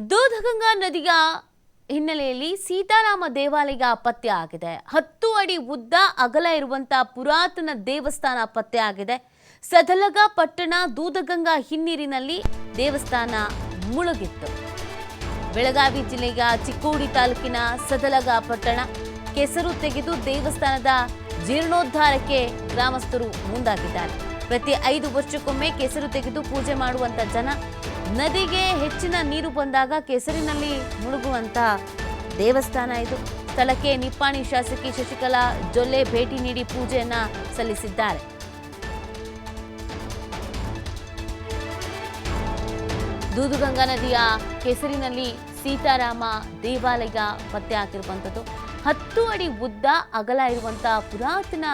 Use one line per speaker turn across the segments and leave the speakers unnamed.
ದೂಧಗಂಗಾ ನದಿಯ ಹಿನ್ನೆಲೆಯಲ್ಲಿ ಸೀತಾರಾಮ ದೇವಾಲಯ ಪತ್ತೆ ಆಗಿದೆ. ಹತ್ತು ಅಡಿ ಉದ್ದ ಅಗಲ ಇರುವಂತಹ ಪುರಾತನ ದೇವಸ್ಥಾನ ಪತ್ತೆ ಆಗಿದೆ. ಸದಲಗ ಪಟ್ಟಣ ದೂಧಗಂಗಾ ಹಿನ್ನೀರಿನಲ್ಲಿ ದೇವಸ್ಥಾನ ಮುಳುಗಿತ್ತು. ಬೆಳಗಾವಿ ಜಿಲ್ಲೆಯ ಚಿಕ್ಕೋಡಿ ತಾಲೂಕಿನ ಸದಲಗ ಪಟ್ಟಣ ಕೆಸರು ತೆಗೆದು ದೇವಸ್ಥಾನದ ಜೀರ್ಣೋದ್ಧಾರಕ್ಕೆ ಗ್ರಾಮಸ್ಥರು ಮುಂದಾಗಿದ್ದಾರೆ. ಪ್ರತಿ ಐದು ವರ್ಷಕ್ಕೊಮ್ಮೆ ಕೆಸರು ತೆಗೆದು ಪೂಜೆ ಮಾಡುವಂತ ಜನ. ನದಿಗೆ ಹೆಚ್ಚಿನ ನೀರು ಬಂದಾಗ ಕೆಸರಿನಲ್ಲಿ ಮುಳುಗುವಂತ ದೇವಸ್ಥಾನ ಇದು. ಸ್ಥಳಕ್ಕೆ ನಿಪ್ಪಾಣಿ ಶಾಸಕಿ ಶಶಿಕಲಾ ಜೊಲ್ಲೆ ಭೇಟಿ ನೀಡಿ ಪೂಜೆಯನ್ನ ಸಲ್ಲಿಸಿದ್ದಾರೆ. ದೂದುಗಂಗಾ ನದಿಯ ಕೆಸರಿನಲ್ಲಿ ಸೀತಾರಾಮ ದೇವಾಲಯ ಪತ್ತೆ ಹಾಕಿರುವಂಥದ್ದು. ಹತ್ತು ಅಡಿ ಉದ್ದ ಅಗಲ ಇರುವಂತಹ ಪುರಾತನ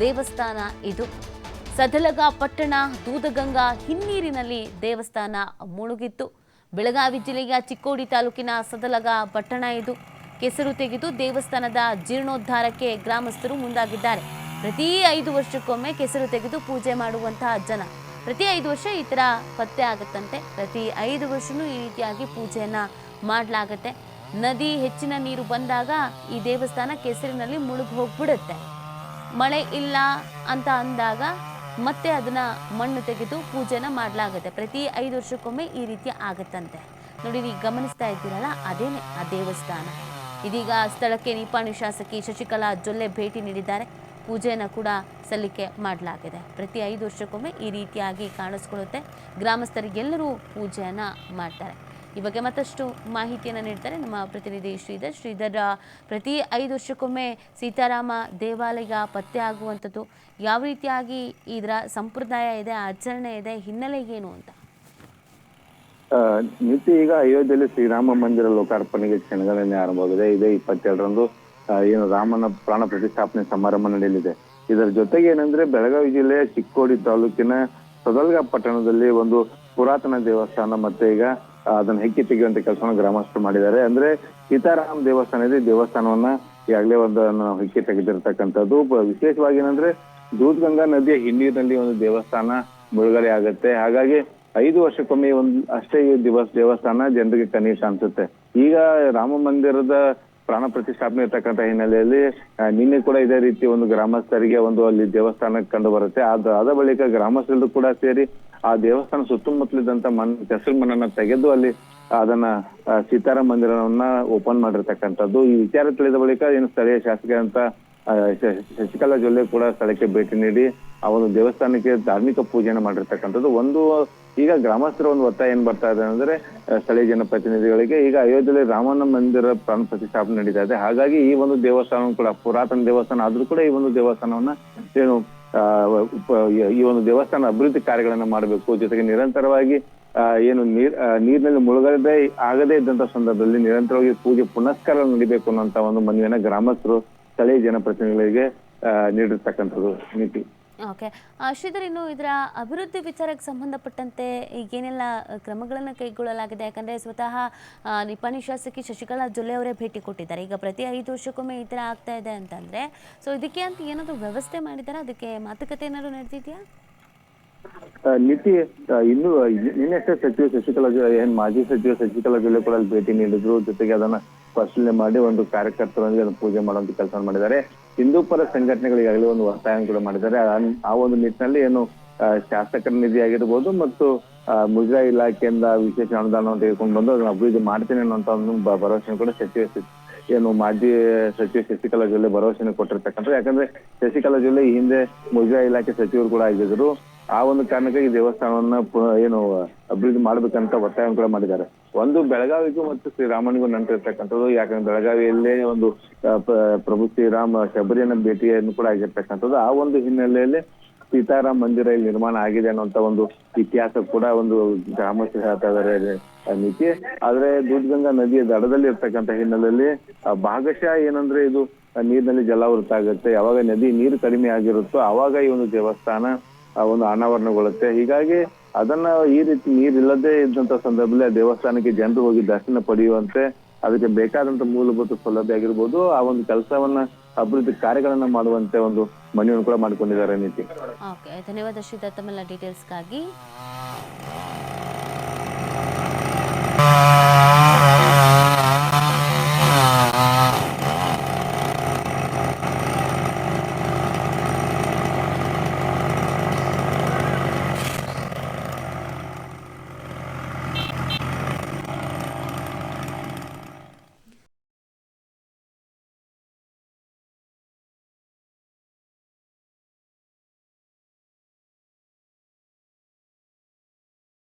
ದೇವಸ್ಥಾನ ಇದು. ಸದಲಗ ಪಟ್ಟಣ, ದೂದಗಂಗಾ ಹಿನ್ನೀರಿನಲ್ಲಿ ದೇವಸ್ಥಾನ ಮುಳುಗಿತ್ತು. ಬೆಳಗಾವಿ ಜಿಲ್ಲೆಯ ಚಿಕ್ಕೋಡಿ ತಾಲೂಕಿನ ಸದಲಗ ಪಟ್ಟಣ ಇದು. ಕೆಸರು ತೆಗೆದು ದೇವಸ್ಥಾನದ ಜೀರ್ಣೋದ್ಧಾರಕ್ಕೆ ಗ್ರಾಮಸ್ಥರು ಮುಂದಾಗಿದ್ದಾರೆ. ಪ್ರತಿ ಐದು ವರ್ಷಕ್ಕೊಮ್ಮೆ ಕೆಸರು ತೆಗೆದು ಪೂಜೆ ಮಾಡುವಂತಹ ಜನ. ಪ್ರತಿ ಐದು ವರ್ಷ ಈ ಥರ ಪತ್ತೆ ಆಗುತ್ತಂತೆ. ಪ್ರತಿ ಐದು ವರ್ಷನೂ ಈ ರೀತಿಯಾಗಿ ಪೂಜೆಯನ್ನು ಮಾಡಲಾಗತ್ತೆ. ನದಿ ಹೆಚ್ಚಿನ ನೀರು ಬಂದಾಗ ಈ ದೇವಸ್ಥಾನ ಕೆಸರಿನಲ್ಲಿ ಮುಳುಗಿ ಹೋಗ್ಬಿಡುತ್ತೆ ಮಳೆ ಇಲ್ಲ ಅಂತ ಅಂದಾಗ ಮತ್ತೆ ಅದನ್ನ ಮಣ್ಣು ತೆಗೆದು ಪೂಜೆನ ಮಾಡಲಾಗುತ್ತೆ. ಪ್ರತಿ ಐದು ವರ್ಷಕ್ಕೊಮ್ಮೆ ಈ ರೀತಿ ಆಗತ್ತಂತೆ. ನೋಡಿ, ನೀವು ಗಮನಿಸ್ತಾ ಇದ್ದೀರಲ್ಲ, ಅದೇನೆ ಆ ದೇವಸ್ಥಾನ. ಇದೀಗ ಸ್ಥಳಕ್ಕೆ ನಿಪಾಣಿ ಶಾಸಕಿ ಶಶಿಕಲಾ ಜೊಲ್ಲೆ ಭೇಟಿ ನೀಡಿದ್ದಾರೆ. ಪೂಜೆಯನ್ನು ಕೂಡ ಸಲ್ಲಿಕೆ ಮಾಡಲಾಗಿದೆ. ಪ್ರತಿ ಐದು ವರ್ಷಕ್ಕೊಮ್ಮೆ ಈ ರೀತಿಯಾಗಿ ಕಾಣಿಸ್ಕೊಳ್ಳುತ್ತೆ. ಗ್ರಾಮಸ್ಥರಿಗೆಲ್ಲರೂ ಪೂಜೆಯನ್ನು ಮಾಡ್ತಾರೆ. ಈ ಬಗ್ಗೆ ಮತ್ತಷ್ಟು ಮಾಹಿತಿಯನ್ನು ನೀಡ್ತಾರೆ ನಮ್ಮ ಪ್ರತಿನಿಧಿ ಶ್ರೀಧರ್. ಶ್ರೀಧರ್ ಪ್ರತಿ ಐದು ವರ್ಷಕ್ಕೊಮ್ಮೆ ಸೀತಾರಾಮ ದೇವಾಲಯ ಪತ್ತೆ ಆಗುವಂಥದ್ದು ಯಾವ ರೀತಿಯಾಗಿ ಇದರ ಸಂಪ್ರದಾಯ ಇದೆ, ಆಚರಣೆ ಇದೆ, ಹಿನ್ನೆಲೆ ಏನು ಅಂತ?
ನಿತ್ಯ ಈಗ ಅಯೋಧ್ಯೆಯಲ್ಲಿ ಶ್ರೀರಾಮ ಮಂದಿರ ಲೋಕಾರ್ಪಣೆಗೆ ಕ್ಷಣಗಣನೆ ಆರಂಭವಾಗಿದೆ. ಇದೇ ಇಪ್ಪತ್ತೆರಡರಂದು ಏನು ರಾಮನ ಪ್ರಾಣ ಪ್ರತಿಷ್ಠಾಪನೆ ಸಮಾರಂಭ ನಡೆಯಲಿದೆ. ಇದರ ಜೊತೆಗೆ ಏನಂದ್ರೆ ಬೆಳಗಾವಿ ಜಿಲ್ಲೆಯ ಚಿಕ್ಕೋಡಿ ತಾಲೂಕಿನ ಸದಲ್ಗ ಪಟ್ಟಣದಲ್ಲಿ ಒಂದು ಪುರಾತನ ದೇವಸ್ಥಾನ ಮತ್ತೆ ಈಗ ಅದನ್ನ ಹೆಕ್ಕಿ ತೆಗೆಯುವಂತ ಕೆಲಸವನ್ನು ಗ್ರಾಮಸ್ಥರು ಮಾಡಿದ್ದಾರೆ. ಅಂದ್ರೆ ಸೀತಾರಾಮ್ ದೇವಸ್ಥಾನ ಇದೆ ದೇವಸ್ಥಾನವನ್ನ ಈಗಾಗಲೇ ಒಂದು ಹೆಕ್ಕಿ ತೆಗೆದಿರ್ತಕ್ಕಂಥದ್ದು. ವಿಶೇಷವಾಗಿ ಏನಂದ್ರೆ ದೂದ್ಗಂಗಾ ನದಿಯ ಹಿನ್ನೀರಿನಲ್ಲಿ ಒಂದು ದೇವಸ್ಥಾನ ಮುಳುಗಡೆ ಆಗುತ್ತೆ. ಹಾಗಾಗಿ ಐದು ವರ್ಷಕ್ಕೊಮ್ಮೆ ಒಂದು, ಅಷ್ಟೇ ಈ ದಿವಸ ದೇವಸ್ಥಾನ ಜನರಿಗೆ ಕನಿಷ್ಠ ಅನ್ಸುತ್ತೆ ಈಗ ರಾಮ ಮಂದಿರದ ಪ್ರಾಣ ಪ್ರತಿಷ್ಠಾಪನೆ ಇರ್ತಕ್ಕಂಥ ಹಿನ್ನೆಲೆಯಲ್ಲಿ ನಿನ್ನೆ ಕೂಡ ಇದೇ ರೀತಿ ಒಂದು ಗ್ರಾಮಸ್ಥರಿಗೆ ಒಂದು ಅಲ್ಲಿ ದೇವಸ್ಥಾನಕ್ಕೆ ಕಂಡು ಬರುತ್ತೆ. ಅದ ಬಳಿಕ ಗ್ರಾಮಸ್ಥರು ಕೂಡ ಸೇರಿ ಆ ದೇವಸ್ಥಾನ ಸುತ್ತಮುತ್ತಲಿದ್ದಂತ ಮನ್, ಕೆಸರು ಮಣ್ಣನ್ನ ತೆಗೆದು ಅಲ್ಲಿ ಅದನ್ನ ಸೀತಾರಾಮ ಮಂದಿರವನ್ನ ಓಪನ್ ಮಾಡಿರ್ತಕ್ಕಂಥದ್ದು. ಈ ವಿಚಾರ ತಿಳಿದ ಬಳಿಕ ಏನು ಸ್ಥಳೀಯ ಶಾಸಕ ಅಂತ ಶಶಿಕಲಾ ಜೊಲ್ಲೆ ಕೂಡ ಸ್ಥಳಕ್ಕೆ ಭೇಟಿ ನೀಡಿ ಆ ಒಂದು ದೇವಸ್ಥಾನಕ್ಕೆ ಧಾರ್ಮಿಕ ಪೂಜೆಯನ್ನು ಮಾಡಿರ್ತಕ್ಕಂಥದ್ದು. ಒಂದು, ಈಗ ಗ್ರಾಮಸ್ಥರ ಒಂದು ಒತ್ತಾಯ ಏನ್ ಬರ್ತಾ ಇದೆ ಅಂದ್ರೆ ಸ್ಥಳೀಯ ಜನಪ್ರತಿನಿಧಿಗಳಿಗೆ ಈಗ ಅಯೋಧ್ಯೆಯಲ್ಲಿ ರಾಮನ ಮಂದಿರ ಪ್ರಾಣ ಪ್ರತಿಷ್ಠಾಪನೆ ನಡೀತಾ ಇದೆ. ಹಾಗಾಗಿ ಈ ಒಂದು ದೇವಸ್ಥಾನ ಕೂಡ, ಪುರಾತನ ದೇವಸ್ಥಾನ ಆದ್ರೂ ಕೂಡ ಈ ಒಂದು ದೇವಸ್ಥಾನವನ್ನ ಏನು ಈ ಒಂದು ದೇವಸ್ಥಾನ ಅಭಿವೃದ್ಧಿ ಕಾರ್ಯಗಳನ್ನು ಮಾಡಬೇಕು. ಜೊತೆಗೆ ನಿರಂತರವಾಗಿ ಏನು ನೀರ್ ನೀರಿನಲ್ಲಿ ಮುಳುಗದೆ ಆಗದೇ ಇದ್ದಂತ ಸಂದರ್ಭದಲ್ಲಿ ನಿರಂತರವಾಗಿ ಪೂಜೆ ಪುನಸ್ಕಾರ ನಡಿಬೇಕು ಅನ್ನುವಂತ ಒಂದು ಮನವಿಯನ್ನ ಗ್ರಾಮಸ್ಥರು, ಸ್ಥಳೀಯ ಜನಪ್ರತಿನಿಧಿಗಳಿಗೆ ನೀಡಿರ್ತಕ್ಕಂಥದ್ದು ನೀತಿ.
ಓಕೆ. ಶ್ರೀಧರ್, ಇನ್ನು ಇದರ ಅಭಿವೃದ್ಧಿ ವಿಚಾರಕ್ಕೆ ಸಂಬಂಧಪಟ್ಟಂತೆ ಈಗೇನೆಲ್ಲ ಕ್ರಮಗಳನ್ನು ಕೈಗೊಳ್ಳಲಾಗಿದೆ? ಯಾಕಂದರೆ ಸ್ವತಃ ನಿಪಾಣಿ ಶಾಸಕಿ ಶಶಿಕಲಾ ಜೊಲ್ಲೆ ಅವರೇ ಭೇಟಿ ಕೊಟ್ಟಿದ್ದಾರೆ. ಈಗ ಪ್ರತಿ ಐದು ವರ್ಷಕ್ಕೊಮ್ಮೆ ಈ ಥರ ಆಗ್ತಾ ಇದೆ ಅಂತಂದರೆ, ಸೊ ಇದಕ್ಕೆ ಅಂತ ಏನಾದರೂ ವ್ಯವಸ್ಥೆ ಮಾಡಿದ್ದಾರೆ ಅದಕ್ಕೆ ಮಾತುಕತೆ ಏನಾದ್ರು ನಡೆದಿದೆಯಾ?
ನಿತಿ ಇನ್ನು ನಿನ್ನೆಷ್ಟೇ ಸಚಿವ ಶಶಿಕಲಾ ಏನ್ ಮಾಜಿ ಸಚಿವ ಶಶಿಕಲಾ ಜೊಲ್ಲೆ ಕೂಡ ಭೇಟಿ ನೀಡಿದ್ರು. ಜೊತೆಗೆ ಅದನ್ನ ಪರಿಶೀಲನೆ ಮಾಡಿ ಒಂದು ಕಾರ್ಯಕರ್ತರೊಂದಿಗೆ ಅದನ್ನ ಪೂಜೆ ಮಾಡುವಂತ ಕೆಲಸ ಮಾಡಿದ್ದಾರೆ. ಹಿಂದೂ ಪರ ಸಂಘಟನೆಗಳಿಗಾಗಲಿ ಒಂದು ಒತ್ತಾಯ ಕೂಡ ಮಾಡಿದ್ದಾರೆ. ಆ- ಒಂದು ನಿಟ್ಟಿನಲ್ಲಿ ಏನು ಶಾಸಕರ ನಿಧಿ ಆಗಿರ್ಬೋದು ಮತ್ತು ಮುಜಾ ಇಲಾಖೆಯಿಂದ ವಿಶೇಷ ಅನುದಾನವನ್ನು ತೆಗೆದುಕೊಂಡು ಬಂದು ಅದನ್ನು ಅಭಿವೃದ್ಧಿ ಮಾಡ್ತೀನಿ ಅನ್ನುವಂತ ಒಂದು ಭರವಸೆ ಕೂಡ ಸಚಿವ ಏನು ಮಾಜಿ ಸಚಿವ ಶಶಿಕಲಾ ಜೊಲ್ಲೆ ಭರವಸೆಯನ್ನು ಕೊಟ್ಟಿರ್ತಕ್ಕಂಥ ಯಾಕಂದ್ರೆ ಶಶಿಕಲಾ ಜೊಲ್ಲೆ ಹಿಂದೆ ಮುಜರಾಯಿ ಇಲಾಖೆ ಸಚಿವರು ಕೂಡ ಆಗಿದ್ರು. ಆ ಒಂದು ಕಾರಣಕ್ಕಾಗಿ ದೇವಸ್ಥಾನವನ್ನ ಏನು ಅಭಿವೃದ್ಧಿ ಮಾಡ್ಬೇಕಂತ ಒತ್ತಾಯ ಕೂಡ ಮಾಡಿದ್ದಾರೆ. ಒಂದು ಬೆಳಗಾವಿಗೂ ಮತ್ತು ಶ್ರೀರಾಮನಿಗೂ ನಂಟಿರ್ತಕ್ಕಂಥದ್ದು. ಯಾಕಂದ್ರೆ ಬೆಳಗಾವಿಯಲ್ಲೇ ಒಂದು ಪ್ರಭು ಶ್ರೀರಾಮ ಶಬರಿಯನ್ನ ಭೇಟಿಯನ್ನು ಕೂಡ ಆಗಿರ್ತಕ್ಕಂಥದ್ದು. ಆ ಒಂದು ಹಿನ್ನೆಲೆಯಲ್ಲಿ ಸೀತಾರಾಮ್ ಮಂದಿರ ಇಲ್ಲಿ ನಿರ್ಮಾಣ ಆಗಿದೆ ಅನ್ನುವಂತ ಒಂದು ಇತಿಹಾಸ ಕೂಡ ಒಂದು ಗ್ರಾಮಸ್ಥರು ಹೇಳ್ತಾ ಇದ್ದಾರೆ ನೀತಿ. ಆದ್ರೆ ದೂಧಗಂಗಾ ನದಿಯ ದಡದಲ್ಲಿ ಇರ್ತಕ್ಕಂಥ ಹಿನ್ನೆಲೆಯಲ್ಲಿ ಭಾಗಶಃ ಏನಂದ್ರೆ ಇದು ನೀರಿನಲ್ಲಿ ಜಲಾವೃತ ಆಗುತ್ತೆ. ಯಾವಾಗ ನದಿ ನೀರು ಕಡಿಮೆ ಆಗಿರುತ್ತೋ ಆವಾಗ ಈ ಒಂದು ದೇವಸ್ಥಾನ ಒಂದು ಅನಾವರಣಗೊಳ್ಳುತ್ತೆ. ಹೀಗಾಗಿ ಅದನ್ನ ಈ ರೀತಿ ನೀರಿಲ್ಲದೆ ಇದ್ದಂತ ಸಂದರ್ಭದಲ್ಲಿ ಆ ದೇವಸ್ಥಾನಕ್ಕೆ ಜನರು ಹೋಗಿ ದರ್ಶನ ಪಡೆಯುವಂತೆ ಅದಕ್ಕೆ ಬೇಕಾದಂತ ಮೂಲಭೂತ ಸೌಲಭ್ಯ ಆಗಿರ್ಬೋದು, ಆ ಒಂದು ಕೆಲಸವನ್ನ ಅಭಿವೃದ್ಧಿ ಕಾರ್ಯಗಳನ್ನ ಮಾಡುವಂತೆ ಒಂದು ಮನವಿಯನ್ನು ಕೂಡ ಮಾಡಿಕೊಂಡಿದ್ದಾರೆ ನೀತಿ
ಧನ್ಯವಾದ ಶ್ರೀಧರ್ ತಮ್ಮೆಲ್ಲ ಡೀಟೇಲ್ಸ್ಗಾಗಿ.